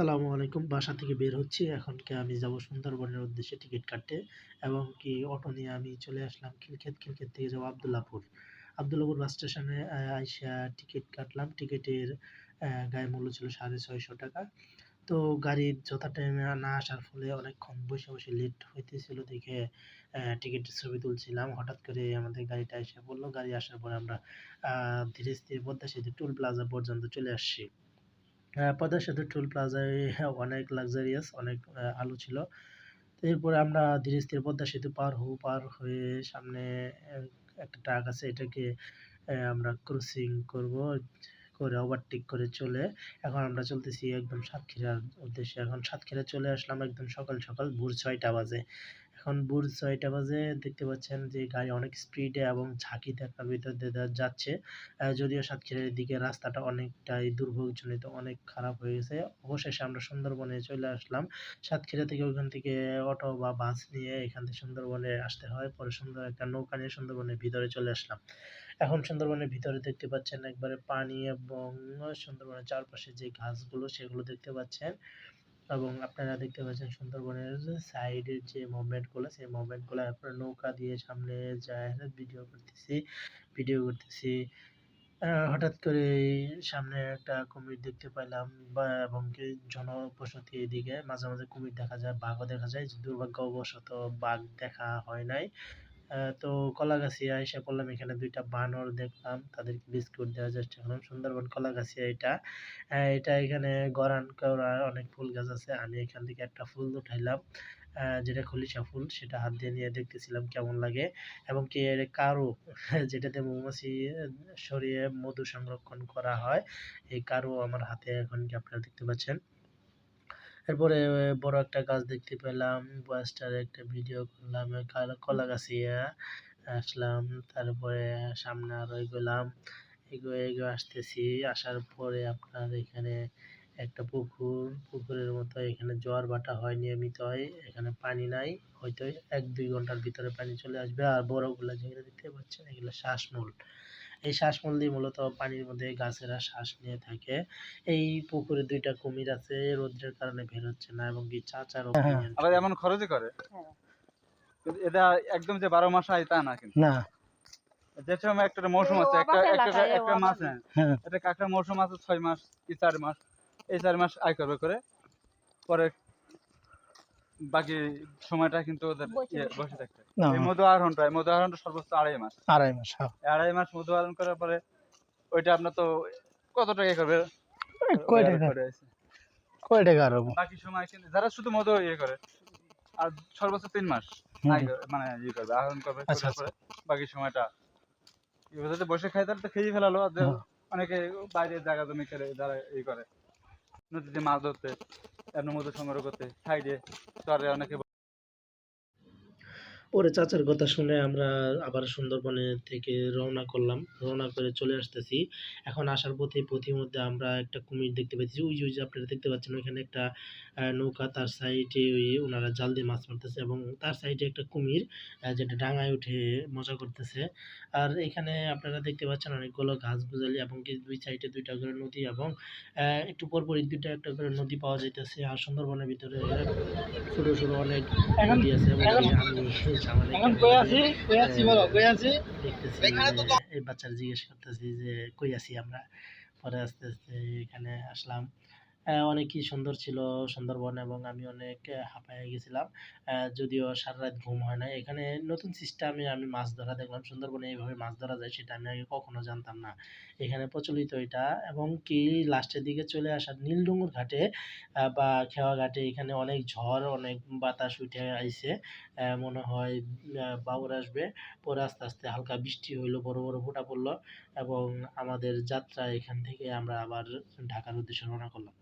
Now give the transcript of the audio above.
আসসালামু আলাইকুম। বাসা থেকে বের হচ্ছি। এখন কি আমি যাব সুন্দরবনের উদ্দেশ্যে টিকিট কাটতে এবং কি অটো নিয়ে আমি চলে আসলাম খিলক্ষেত। খিলক্ষেত থেকে যাব আবদুল্লাপুর। আবদুল্লাপুর বাস স্টেশনে আইসা টিকিট কাটলাম। টিকিটের গায়ে মূল্য ছিল সাড়ে ছয়শো টাকা। তো গাড়ির যথা টাইমে না আসার ফলে অনেকক্ষণ বসে বসে লেট হইতেছিল দেখে টিকিটের ছবি তুলছিলাম। হঠাৎ করে আমাদের গাড়িটা এসে পড়ল। গাড়ি আসার পরে আমরা ধীরে স্থিরে পদ্মা সেতু টুল প্লাজা পর্যন্ত চলে আসছি। পদ্মা সেতু টুল প্লাজায় অনেক লাক্সারিয়াস অনেক আলো ছিল। এরপরে আমরা ধীরে স্থিরে পদ্মা সেতু পার হব, পার হয়ে সামনে একটা ট্রাক আছে, এটাকে আমরা ক্রসিং করব, করে ওভারটেক করে চলে। এখন আমরা চলতেছি একদম সাতক্ষীরার উদ্দেশ্যে। এখন সাতক্ষীরা চলে আসলাম একদম সকাল সকাল, ভোর ছয়টা বাজে। এখন ভোর ছয়টা বাজে, দেখতে পাচ্ছেন যে গাড়ি অনেক স্পিডে এবং ঝাঁকি দেখার ভিতর দিয়ে যাচ্ছে। যদিও সাতক্ষীরার দিকে রাস্তাটা অনেকটাই দুর্ভোগজনিত, অনেক খারাপ হয়ে গেছে। অবশেষে আমরা সুন্দরবনে চলে আসলাম। সাতক্ষীরা থেকে ওখান থেকে অটো বা বাস নিয়ে এখান থেকে সুন্দরবনে আসতে হয়। পরে সুন্দর একটা নৌকা নিয়ে সুন্দরবনের ভিতরে চলে আসলাম। এখন সুন্দরবনের ভিতরে দেখতে পাচ্ছেন একবারে পানি এবং সুন্দরবনের চারপাশে যে গাছগুলো, সেগুলো দেখতে পাচ্ছেন। এবং আপনারা দেখতে পাচ্ছেন সুন্দরবনের সাইডের যে মুভমেন্টগুলো সেই মুভমেন্টগুলো আপনার নৌকা দিয়ে সামনে যায় ভিডিও করতেছি ভিডিও করতেছি। হঠাৎ করে সামনে একটা কুমির দেখতে পাইলাম বা, এবং কি জনবসতি এদিকে মাঝে মাঝে কুমির দেখা যায়, বাঘও দেখা যায় দুর্ভাগ্যবশত বাঘ দেখা হয় নাই। তো কলাগাছিয়া এসে পড়লাম। এখানে দুইটা বানর দেখলাম। তাদেরকে বিস্কুট দেওয়ার চেষ্টা করলাম। সুন্দরবন কলাগাছিয়া এটা। এটা এখানে গরান করার অনেক ফুল গাছ আছে। আমি এখান থেকে একটা ফুল উঠাইলাম। যেটা খলিশা ফুল, সেটা হাত দিয়ে নিয়ে দেখতেছিলাম কেমন লাগে। এবং কি এর কারু, যেটাতে মৌমাছি সরিয়ে মধু সংরক্ষণ করা হয়, এই কারু আমার হাতে এখন কি আপনারা দেখতে পাচ্ছেন। এরপরে বড় একটা গাছ দেখতে পেলাম গাছটার একটা ভিডিও করলাম কলা গাছিয়া আসলাম, তারপরে সামনে আরও এগোলাম এগোয়ে এগোয়ে আসতেছি, আসার পরে আপনার এখানে একটা পুকুর, পুকুরের মতো এখানে জোয়ার ভাটা হয় নিয়মিত হয় এখানে পানি নাই, হয়তো এক দুই ঘণ্টার ভিতরে পানি চলে আসবে, আর বড়গুলো যেগুলো দেখতে পাচ্ছেন, এগুলো শ্বাসমূল। এই শ্বাসমূল দিয়ে মূলত পানির মধ্যে গাছেরা শ্বাস নিয়ে থাকে। এই পুকুরে দুইটা কুমির আছে রোদ্রের কারণে বের হচ্ছে না এবং কি চাচার আবার এমন খরচই করে? এটা একদম যে বারো মাস আয় তা না কিন্তু। না। যে সময় একটা মৌসুম আছে একটা একটা একটা মাস। হ্যাঁ। এটা একটা মৌসুম আছে ছয় মাস কি চার মাস এই চার মাস আয় করবে করে। পরে বাকি সময়টা কিন্তু ওদের ইয়ে বসে থাকতে এই মধু আহরণটা এই মধু আহরণটা সর্বোচ্চ আড়াই মাস। আড়াই মাস হ্যাঁ। আড়াই মাস মধু আহরণ করার পরে ওইটা আপনার তো কত টাকা করবে? কয় টাকা। কয় টাকা আর বাকি সময় কিন্তু যারা শুধু মধু ইয়ে করে আর সর্বোচ্চ তিন মাস মানে ইয়ে করবে আহরণ করবে আচ্ছা, করার পরে বাকি সময়টা যদি বসে খাই তাহলে তো খেয়েই ফেলালো আর অনেকে বাইরে জায়গা জমি করে যারা ইয়ে করে নদীতে মাছ ধরতে। এমন মতো সংগ্রহ করতে সাইডে চরে অনেকে পরে চাচার কথা শুনে আমরা আবার সুন্দরবনে থেকে রওনা করলাম। রওনা করে চলে আসতেছি। এখন আসার পথে পথির মধ্যে আমরা একটা কুমির দেখতে পাচ্ছি ওই ওই যে আপনারা দেখতে পাচ্ছেন ওইখানে একটা নৌকা তার সাইডে ওই ওনারা জাল দিয়ে মাছ মারতেছে এবং তার সাইডে একটা কুমির যেটা ডাঙায় উঠে মজা করতেছে। আর এখানে আপনারা দেখতে পাচ্ছেন অনেকগুলো ঘাস গুজালি এবং কি দুই সাইডে দুইটা করে নদী এবং একটু পরপরই দুইটা একটা করে নদী পাওয়া যাইতেছে। আর সুন্দরবনের ভিতরে ছোট ছোট অনেক নদী আছে এবং আমি কই আছি? আছি বলো কই আছি? দেখতেছি এই বাচ্চারা জিজ্ঞেস করতেছি যে কই আছি আমরা? পরে আস্তে আস্তে এখানে আসলাম। অনেকই সুন্দর ছিল সুন্দরবন এবং আমি অনেক হাঁপায়ে গেছিলাম। যদিও সারা রাত ঘুম হয় না এখানে নতুন সিস্টেমে আমি মাছ ধরা দেখলাম। সুন্দরবনে এইভাবে মাছ ধরা যায় সেটা আমি আগে কখনো জানতাম না। এখানে প্রচলিত এটা এবং কি লাস্টের দিকে চলে আসা নীলডুঙ্গুর ঘাটে বা খেওয়া ঘাটে এখানে অনেক ঝড়, অনেক বাতাস উঠে আইছে। মনে হয় বাবুর আসবে। পরে আস্তে আস্তে হালকা বৃষ্টি হইল, বড় বড় ফোঁটা পড়ল এবং আমাদের যাত্রা এখান থেকে আমরা আবার ঢাকার উদ্দেশ্যে রওনা করলাম।